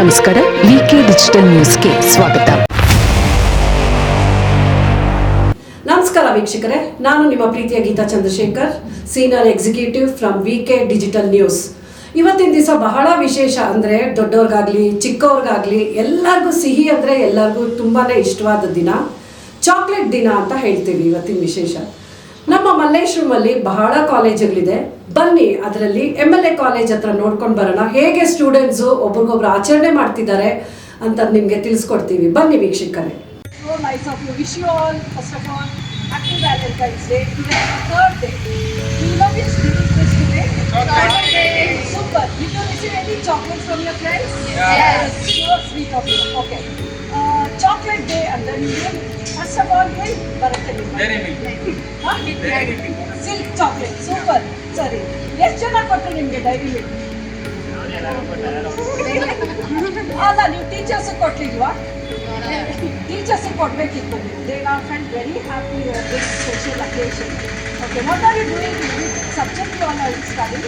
ನಮಸ್ಕಾರ ವಿಕೆ ಡಿಜಿಟಲ್ ನ್ಯೂಸ್ಗೆ ಸ್ವಾಗತ. ನಮಸ್ಕಾರ ವೀಕ್ಷಕರೇ, ನಾನು ನಿಮ್ಮ ಪ್ರೀತಿಯ Geetha Chandrashekar, senior executive from VK Digital News ಇವತ್ತಿನ ದಿವಸ ಬಹಳ ವಿಶೇಷ ಅಂದರೆ ದೊಡ್ಡವ್ರಿಗಾಗಲಿ, ಚಿಕ್ಕವ್ರಿಗಾಗಲಿ, ಎಲ್ಲರಿಗೂ ಸಿಹಿ ಅಂದರೆ ಎಲ್ಲರಿಗೂ ತುಂಬಾ ಇಷ್ಟವಾದ ದಿನ. ಚಾಕ್ಲೇಟ್ ದಿನ ಅಂತ ಹೇಳ್ತೀವಿ ಇವತ್ತಿನ ವಿಶೇಷ. ನಮ್ಮ ಮಲ್ಲೇಶ್ವರಮಲ್ಲಿ ಬಹಳ ಕಾಲೇಜುಗಳಿದೆ ಬನ್ನಿ ಅದರಲ್ಲಿ ಎಂ ಎಲ್ ಎ ಕಾಲೇಜ್ ಹತ್ರ ನೋಡ್ಕೊಂಡು ಬರೋಣ ಹೇಗೆ ಸ್ಟೂಡೆಂಟ್ಸು ಒಬ್ರಿಗೊಬ್ರು ಆಚರಣೆ ಮಾಡ್ತಿದ್ದಾರೆ ಅಂತ ನಿಮಗೆ ತಿಳಿಸ್ಕೊಡ್ತೀವಿ ಬನ್ನಿ ವೀಕ್ಷಕರೇ. Super. Did you receive any chocolates from your friends? Yes. So sweet of you. Okay. Uh, chocolate day and then you first of all ಏನು ಬರುತ್ತೆ ಸಿಲ್ಕ್ ಚಾಕ್ಲೇಟ್ ಸೂಪರ್ ಸರಿ ಎಷ್ಟು ಜನ ಕೊಟ್ಟರು ನಿಮಗೆ ಡೈರಿ ಮಿಲ್ಕ್ ಅಲ್ಲ ನೀವು teachers ಕೊಟ್ಲಿಲ್ವಾ teachers ಕೊಡ್ಬೇಕಿತ್ತು they are feel very happy this special occasion okay what are you doing subject you all study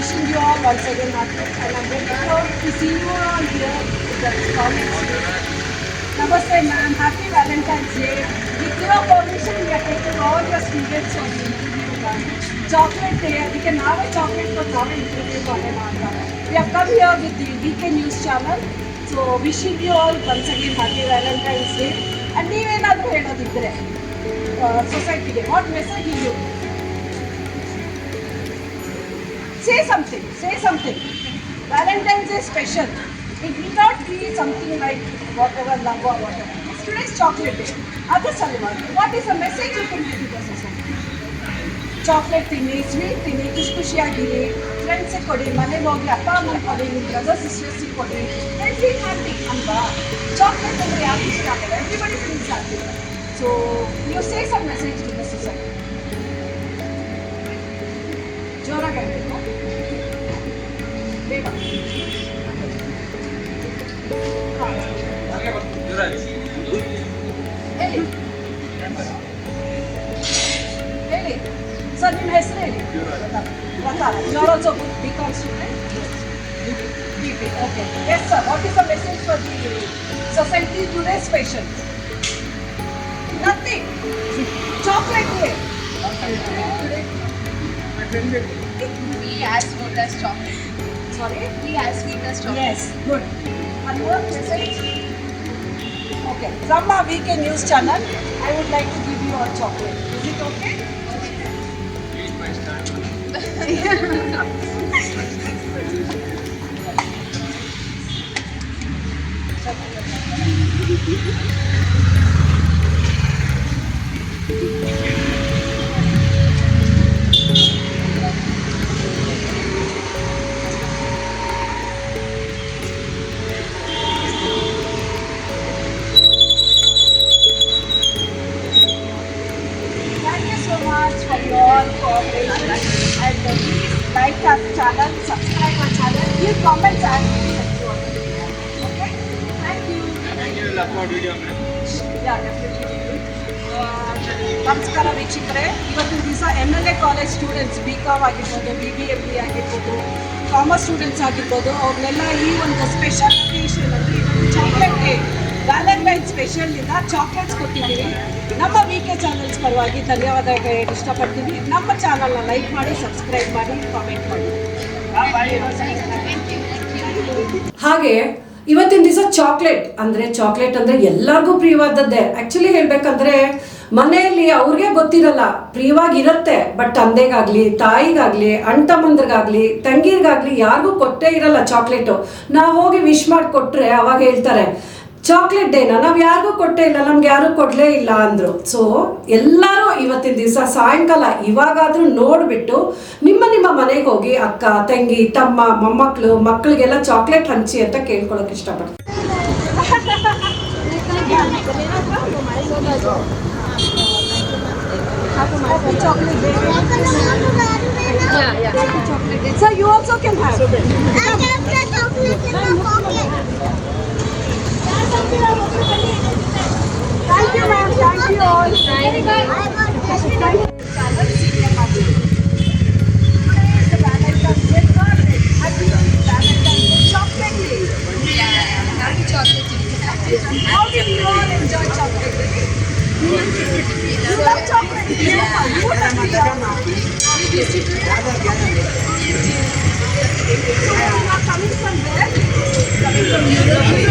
wishing you all once again happy and I'm very proud to see you all here with the college. Namaste ma'am, happy Valentine's Day. With your permission, we are taking all your students on the interview. ma'am. Chocolate day, we can have a chocolate for our interview for We have come here with the DK News channel. So wishing you all once again happy Valentine's Day. And ನೀವೇನಾದರೂ ಹೇಳೋದಿದ್ರೆ ಸೊಸೈಟಿಗೆ what message you say something, say something. Valentine's Day special. It need not be something like whatever love or whatever. It's today's chocolate day. Other Salman, what is the message you can give to the society? Chocolate ತಿನ್ನಿ sweet ತಿನ್ನಿ ಖುಷಿ ಖುಷಿಯಾಗಿರಿ ಫ್ರೆಂಡ್ಸಿಗೆ ಕೊಡಿ ಮನೆಗೆ ಹೋಗಿ ಅಪ್ಪ ಅಮ್ಮನ ಕೊಡಿ ನಿಮ್ಮ ಬ್ರದರ್ ಸಿಸ್ಟರ್ಸಿಗೆ ಕೊಡಿ ಎಲ್ರಿ ಹ್ಯಾಪಿ ಅಲ್ವಾ ಚಾಕ್ಲೇಟ್ ಅಂದರೆ ಯಾಕೆ ಇಷ್ಟ ಆಗಲ್ಲ everybody feels happy so you say some message to the society ಜೋರಾಗಿ ಹೇಳ್ಬೇಕು ಬೇಗ ಹೇಳಿ ಹೇಳಿ ಸರ್ ನಿಮ್ಮ ಹೆಸರು ಹೇಳಿ Pratap you are also B com student B B okay yes sir what is the message for the society today special nothing chocolate day Be as good as chocolate. for it. We Yes, good. One message. Okay, from our weekend news channel, I would like to give you all chocolate. Is it okay? Please, my star. Like our channel, subscribe our channel, give comments and on the Thank you. Thank you. Yeah, definitely will. Uh, ನಮಸ್ಕಾರ ವೀಕ್ಷಕರೇ ಇವತ್ತು ದಿವಸ M L A college students B com ಆಗಿರ್ಬೋದು B B M B ಆಗಿರ್ಬೋದು commerce students ಆಗಿರ್ಬೋದು ಅವ್ರನ್ನೆಲ್ಲ ಈ ಒಂದು ಸ್ಪೆಷಲ್ ಡೇ ಸ್ಪೆಷಲ್ನಿಂದ ಚಾಕ್ಲೇಟ್ಸ್ ಕೊಟ್ಟಿದ್ದೀವಿ. ನಮ್ಮ ವಿ ಕೆ ಚಾನಲ್ಸ್ ಪರವಾಗಿ ಧನ್ಯವಾದ ಹೇಳಕ್ಕೆ ಇಷ್ಟಪಡ್ತೀನಿ. ನಮ್ಮ ಚಾನಲ್ನ ಲೈಕ್ ಮಾಡಿ ಸಬ್ಸ್ಕ್ರೈಬ್ ಮಾಡಿ ಕಾಮೆಂಟ್ ಮಾಡಿ. ಹಾಗೆ ಇವತ್ತಿನ ದಿವಸ ಚಾಕ್ಲೇಟ್ ಅಂದ್ರೆ ಚಾಕ್ಲೇಟ್ ಅಂದ್ರೆ ಎಲ್ಲರಿಗೂ ಪ್ರಿಯವಾದದ್ದೇ. ಆ್ಯಕ್ಚುಲಿ ಹೇಳ್ಬೇಕಂದ್ರೆ ಮನೆಯಲ್ಲಿ ಅವ್ರಿಗೆ ಗೊತ್ತಿರಲ್ಲ, ಪ್ರಿಯವಾಗಿರತ್ತೆ. ಬಟ್ ತಂದೆಗಾಗ್ಲಿ, ತಾಯಿಗಾಗ್ಲಿ ಅಣ್ಣ ತಮ್ಮಂದ್ರಿಗಾಗ್ಲಿ ತಂಗಿರ್ಗಾಗ್ಲಿ ಯಾರಿಗೂ ಕೊಟ್ಟೇ ಇರಲ್ಲ ಚಾಕ್ಲೇಟು ನಾವು ಹೋಗಿ ವಿಶ್ ಮಾಡಿಕೊಟ್ರೆ ಅವಾಗ ಹೇಳ್ತಾರೆ ಚಾಕ್ಲೇಟ್ ಡೇನ ನಾವು ಯಾರಿಗೂ ಕೊಟ್ಟೇ ಇಲ್ಲ ನಮ್ಗೆ ಯಾರು ಕೊಡಲೇ ಇಲ್ಲ ಅಂದರು. ಸೊ ಎಲ್ಲರೂ ಇವತ್ತಿನ ದಿವಸ ಸಾಯಂಕಾಲ ಇವಾಗಾದರೂ ನೋಡಿಬಿಟ್ಟು ನಿಮ್ಮ ನಿಮ್ಮ ಮನೆಗೆ ಹೋಗಿ ಅಕ್ಕ ತಂಗಿ ತಮ್ಮ ಮೊಮ್ಮಕ್ಕಳು ಮಕ್ಕಳಿಗೆಲ್ಲ ಚಾಕ್ಲೇಟ್ ಹಂಚಿ ಅಂತ ಕೇಳ್ಕೊಳಕ್ಕೆ ಇಷ್ಟಪಡ್ತೀನಿ. So you also can have. I have the chocolate in the can Coming from there, coming from Europe.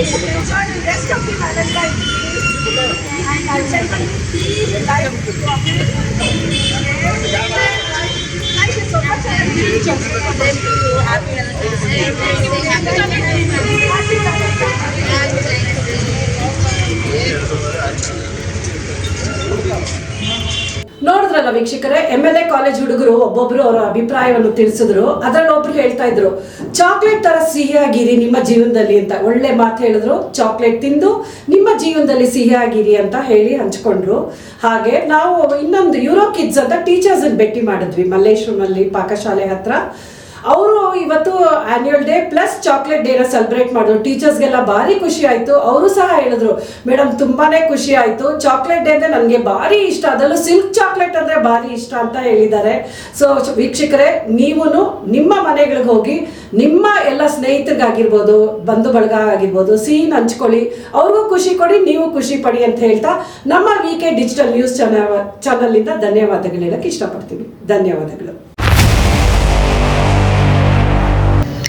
should enjoy the rest of the Valentine and gentlemen, life. Thank you so much and happy Valentine's Day. ನೋಡಿದ್ರಲ್ಲ ವೀಕ್ಷಕರೇ M L A college ಹುಡುಗರು ಒಬ್ಬೊಬ್ರು ಅವರ ಅಭಿಪ್ರಾಯವನ್ನು ತಿಳಿಸಿದ್ರು. ಅದ್ರಲ್ಲಿ ಒಬ್ರು ಹೇಳ್ತಾ ಇದ್ರು ಚಾಕ್ಲೇಟ್ ತರ ಸಿಹಿಯಾಗಿರಿ ನಿಮ್ಮ ಜೀವನದಲ್ಲಿ ಅಂತ. ಒಳ್ಳೆ ಮಾತು ಹೇಳಿದ್ರು ಚಾಕ್ಲೇಟ್ ತಿಂದು ನಿಮ್ಮ ಜೀವನದಲ್ಲಿ ಸಿಹಿಯಾಗಿರಿ ಅಂತ ಹೇಳಿ ಹಂಚ್ಕೊಂಡ್ರು. ಹಾಗೆ ನಾವು ಇನ್ನೊಂದು ಯೂರೋ ಕಿಡ್ಸ್ ಅಂತ ಟೀಚರ್ಸ್ ಭೇಟಿ ಮಾಡಿದ್ವಿ ಮಲ್ಲೇಶ್ವರಮಲ್ಲಿ ಪಾಕಶಾಲೆ ಹತ್ರ. ಅವರು ಇವತ್ತು ಆನ್ಯುವಲ್ ಡೇ ಪ್ಲಸ್ ಚಾಕ್ಲೇಟ್ ಡೇನ ಸೆಲೆಬ್ರೇಟ್ ಮಾಡಿದ್ರು. ಟೀಚರ್ಸ್ಗೆಲ್ಲ ಭಾರಿ ಖುಷಿ ಆಯಿತು. ಅವರು ಸಹ ಹೇಳಿದ್ರು ಮೇಡಮ್ ತುಂಬಾನೇ ಖುಷಿ ಆಯಿತು. ಚಾಕ್ಲೇಟ್ ಡೇ ಅಂದರೆ ನನಗೆ ಭಾರಿ ಇಷ್ಟ. ಅದರಲ್ಲೂ ಸಿಲ್ಕ್ ಚಾಕ್ಲೇಟ್ ಅಂದರೆ ಭಾರಿ ಇಷ್ಟ ಅಂತ ಹೇಳಿದ್ದಾರೆ. ಸೊ ವೀಕ್ಷಕರೇ ನೀವು ನಿಮ್ಮ ಮನೆಗಳಿಗೆ ಹೋಗಿ, ನಿಮ್ಮ ಎಲ್ಲ ಸ್ನೇಹಿತರಿಗಾಗಿರ್ಬೋದು ಬಂಧು ಬಳಗ ಆಗಿರ್ಬೋದು ಸೀನ್ ಹಂಚ್ಕೊಳ್ಳಿ. ಅವ್ರಿಗೂ ಖುಷಿ ಕೊಡಿ, ನೀವು ಖುಷಿ ಪಡಿ ಅಂತ ಹೇಳ್ತಾ ನಮ್ಮ V K Digital News channel ಚಾನಲಿಂದ ಧನ್ಯವಾದಗಳು ಹೇಳಕ್ಕೆ ಇಷ್ಟಪಡ್ತೀನಿ. ಧನ್ಯವಾದಗಳು.